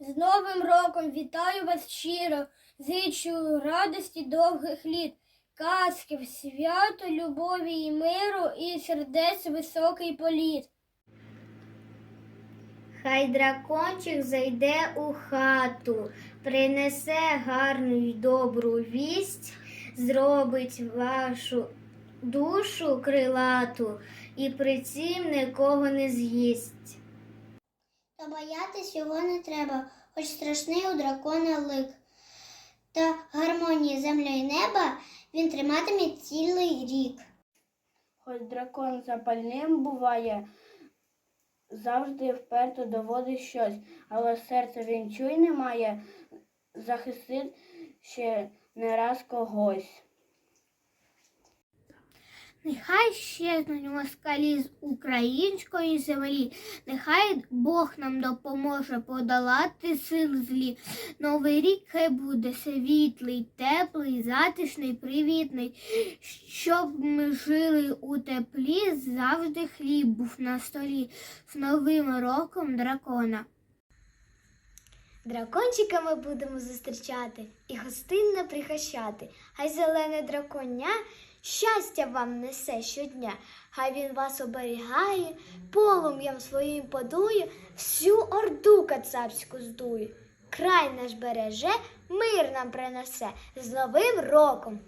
З Новим роком вітаю вас щиро, зичу радості довгих літ, казки, свято, любові і миру, і сердець високий політ. Хай дракончик зайде у хату, принесе гарну й добру вість, зробить вашу душу крилату і при цім нікого не з'їсть. Та боятись його не треба, хоч страшний у дракона лик. Та гармонії земля і неба він триматиме цілий рік. Хоч дракон запальним буває, завжди вперто доводить щось, але серце він чуйне має, захистить ще не раз когось. Нехай щезнуть москалі з української землі, нехай Бог нам допоможе подолати сил злі. Новий рік хай буде світлий, теплий, затишний, привітний, щоб ми жили у теплі, завжди хліб був на столі. З Новим роком дракона. Дракончика ми будемо зустрічати і гостинно прихащати. Хай зелене драконя щастя вам несе щодня. Хай він вас оберігає, полум'ям своїм подує, всю орду кацапську здує. Край наш береже, мир нам принесе з Новим роком.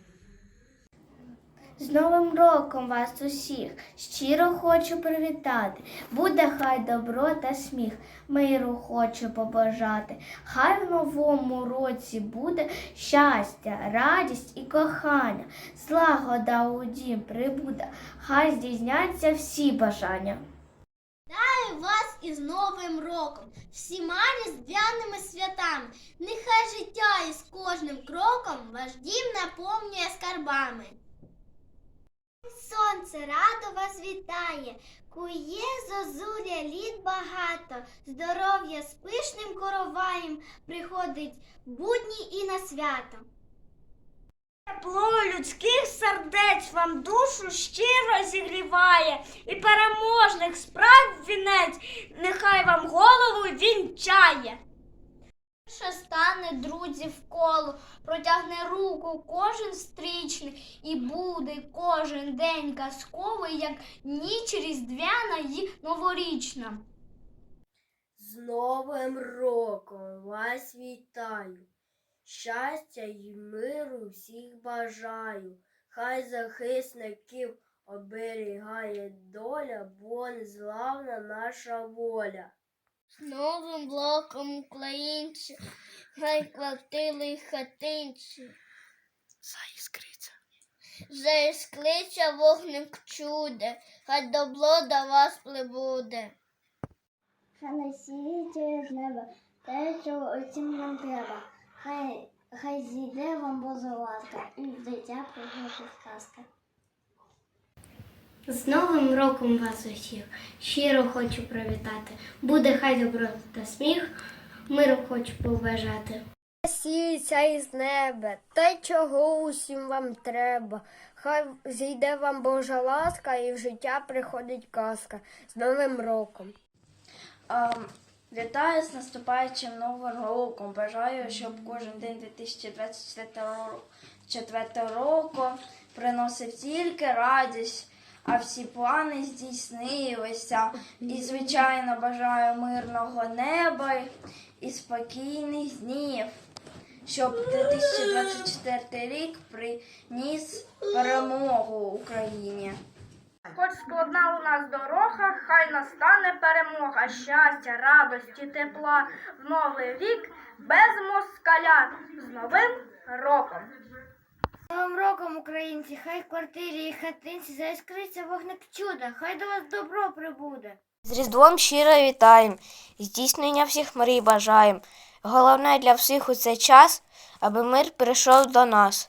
З Новим роком вас усіх щиро хочу привітати. Буде хай добро та сміх, миру хочу побажати. Хай в новому році буде щастя, радість і кохання, злагода у дім прибуде, хай здійсняться всі бажання. Вітаю вас із Новим роком, всіма різдвяними святами. Нехай життя із кожним кроком ваш дім наповнює скарбами. Сонце радо вас вітає, кує зозуля літ багато, здоров'я з пишним короваєм приходить будні і на свято. Тепло людських сердець вам душу щиро зігріває, і переможних справ вінець нехай вам голову вінчає. Що стане друзів коло, протягне руку кожен стрічний, і буде кожен день казковий, як ніч різдвяна й новорічна. З Новим роком вас вітаю. Щастя й миру всіх бажаю. Хай захисників оберігає доля, бо незламна наша воля. З новим роком українці, хай квартири хатинці. Заіскриться вогник чуде, хай добро до вас прибуде. Хай насіється з неба, те, що усім нам треба. Хай, хай зійде вам Божа і в дитя приходить сказка. З Новим роком вас усіх щиро хочу привітати. Буде хай добро та сміх, миру хочу побажати. Сіється із неба, те, чого усім вам треба. Хай зійде вам Божа ласка і в життя приходить казка з Новим роком. Вітаю з наступаючим новим роком. Бажаю, щоб кожен день 2024 року приносив тільки радість, а всі плани здійснилися. І, звичайно, бажаю мирного неба і спокійних днів, щоб 2024 рік приніс перемогу Україні. Хоч складна у нас дорога, хай настане перемога, щастя, радості, тепла в новий рік без москаля з Новим роком. Новим роком, українці, хай в квартирі і хатинці заіскриться вогник чуда, хай до вас добро прибуде. З Різдвом щиро вітаєм, здійснення всіх мрій бажаєм. Головне для всіх у цей час, аби мир прийшов до нас.